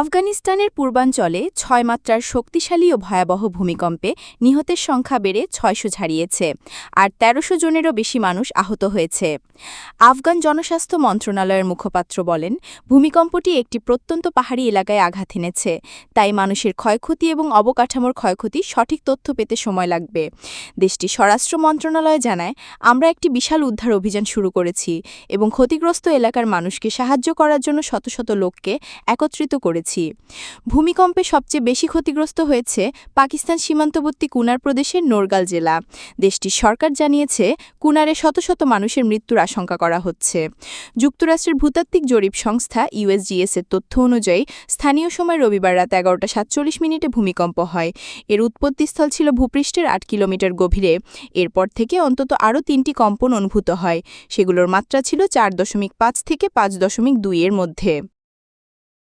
আফগানিস্তানের পূর্বাঞ্চলে ছয় মাত্রার শক্তিশালী ও ভয়াবহ ভূমিকম্পে নিহতের সংখ্যা বেড়ে ছয়শো ছাড়িয়েছে, আর তেরোশো জনেরও বেশি মানুষ আহত হয়েছে। আফগান জনস্বাস্থ্য মন্ত্রণালয়ের মুখপাত্র বলেন, ভূমিকম্পটি একটি প্রত্যন্ত পাহাড়ি এলাকায় আঘাত এনেছে, তাই মানুষের ক্ষয়ক্ষতি এবং অবকাঠামোর ক্ষয়ক্ষতি সঠিক তথ্য পেতে সময় লাগবে। দেশটি স্বরাষ্ট্র মন্ত্রণালয় জানায়, আমরা একটি বিশাল উদ্ধার অভিযান শুরু করেছি এবং ক্ষতিগ্রস্ত এলাকার মানুষকে সাহায্য করার জন্য শত শত লোককে একত্রিত করেছি। ভূমিকম্পে সবচেয়ে বেশি ক্ষতিগ্রস্ত হয়েছে পাকিস্তান সীমান্তবর্তী কুনার প্রদেশের নোরগাল জেলা। দেশটির সরকার জানিয়েছে, কুনারে শত শত মানুষের মৃত্যুর আশঙ্কা করা হচ্ছে। যুক্তরাষ্ট্রের ভূতাত্ত্বিক জরিপ সংস্থা ইউএসজিএস এর তথ্য অনুযায়ী, স্থানীয় সময় রবিবার রাত এগারোটা সাতচল্লিশ মিনিটে ভূমিকম্প হয়। এর উৎপত্তিস্থল ছিল ভূপৃষ্ঠের আট কিলোমিটার গভীরে। এরপর থেকে অন্তত আরও তিনটি কম্পন অনুভূত হয়। সেগুলোর মাত্রা ছিল চার দশমিক পাঁচ থেকে পাঁচ দশমিক দুইয়ের মধ্যে।